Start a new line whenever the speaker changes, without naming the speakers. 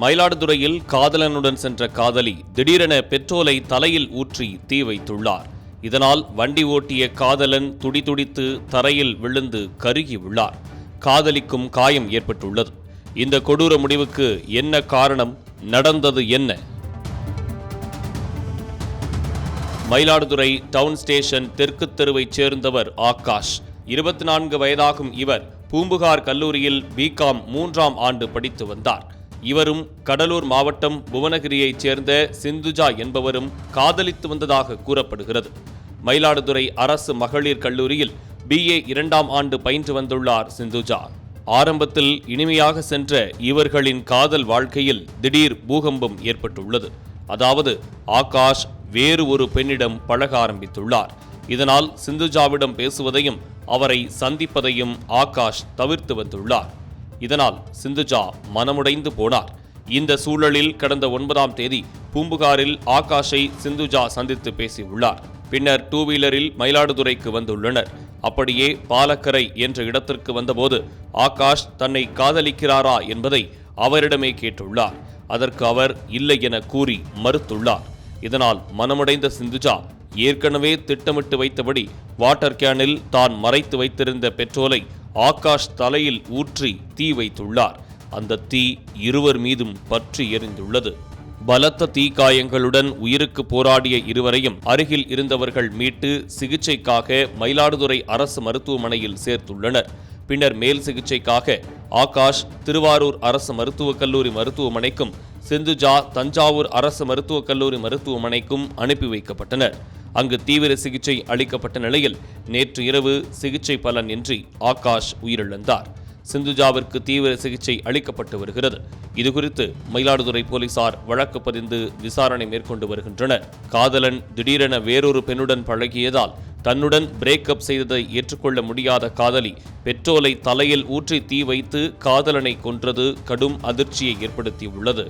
மயிலாடுதுறையில் காதலனுடன் சென்ற காதலி திடீரென பெட்ரோலை தலையில் ஊற்றி தீ வைத்துள்ளார். இதனால் வண்டி ஓட்டிய காதலன் துடிதுடித்து தரையில் விழுந்து கருகி உள்ளார் காதலிக்கும் காயம் ஏற்பட்டுள்ளது. இந்த கொடூர முடிவுக்கு என்ன காரணம்? நடந்தது என்ன? மயிலாடுதுறை டவுன் ஸ்டேஷன் தெற்கு தெருவைச் சேர்ந்தவர் ஆகாஷ். இருபத்தி நான்கு வயதாகும் இவர் பூம்புகார் கல்லூரியில் பிகாம் மூன்றாம் ஆண்டு படித்து வந்தார். இவரும் கடலூர் மாவட்டம் புவனகிரியைச் சேர்ந்த சிந்துஜா என்பவரும் காதலித்து வந்ததாக கூறப்படுகிறது. மயிலாடுதுறை அரசு மகளிர் கல்லூரியில் பிஏ இரண்டாம் ஆண்டு பயின்று வந்துள்ளார் சிந்துஜா. ஆரம்பத்தில் இனிமையாக சென்ற இவர்களின் காதல் வாழ்க்கையில் திடீர் பூகம்பம் ஏற்பட்டுள்ளது. அதாவது ஆகாஷ் வேறு ஒரு பெண்ணிடம் பழக ஆரம்பித்துள்ளார். இதனால் சிந்துஜாவிடம் பேசுவதையும் அவரை சந்திப்பதையும் ஆகாஷ் தவிர்த்து வந்துள்ளார். இதனால் சிந்துஜா மனமுடைந்து போனார். இந்த சூழலில் கடந்த ஒன்பதாம் தேதி பூம்புகாரில் ஆகாஷை சிந்துஜா சந்தித்து பேசியுள்ளார். பின்னர் டூ வீலரில் மயிலாடுதுறைக்கு வந்துள்ளனர். அப்படியே பாலக்கரை என்ற இடத்திற்கு வந்தபோது ஆகாஷ் தன்னை காதலிக்கிறாரா என்பதை அவரிடமே கேட்டுள்ளார். அதற்கு அவர் இல்லை என கூறி மறுத்துள்ளார். இதனால் மனமுடைந்த சிந்துஜா ஏற்கனவே திட்டமிட்டு வைத்தபடி வாட்டர் கேனில் தான் மறைத்து வைத்திருந்த பெட்ரோலை ஆகாஷ் தலையில் ஊற்றி தீ வைத்துள்ளார். அந்த தீ இருவர் மீதும் பற்றி எரிந்துள்ளது. பலத்த தீக்காயங்களுடன் உயிருக்கு போராடிய இருவரையும் அருகில் இருந்தவர்கள் மீட்டு சிகிச்சைக்காக மயிலாடுதுறை அரசு மருத்துவமனையில் சேர்த்துள்ளனர். பின்னர் மேல் சிகிச்சைக்காக ஆகாஷ் திருவாரூர் அரசு மருத்துவக் கல்லூரி மருத்துவமனைக்கும் சிந்துஜா தஞ்சாவூர் அரசு மருத்துவக் கல்லூரி மருத்துவமனைக்கும் அனுப்பி வைக்கப்பட்டனர். அங்கு தீவிர சிகிச்சை அளிக்கப்பட்ட நிலையில் நேற்று இரவு சிகிச்சை பலனின்றி ஆகாஷ் உயிரிழந்தார். சிந்துஜாவிற்கு தீவிர சிகிச்சை அளிக்கப்பட்டு வருகிறது. இதுகுறித்து மயிலாடுதுறை போலீசார் வழக்கு பதிந்து விசாரணை மேற்கொண்டு வருகின்றனர். காதலன் திடீரென வேறொரு பெண்ணுடன் பழகியதால் தன்னுடன் பிரேக்கப் செய்ததை ஏற்றுக்கொள்ள முடியாத காதலி பெட்ரோலை தலையில் ஊற்றி தீ வைத்து காதலனை கொன்றது கடும் அதிர்ச்சியை ஏற்படுத்தியுள்ளது.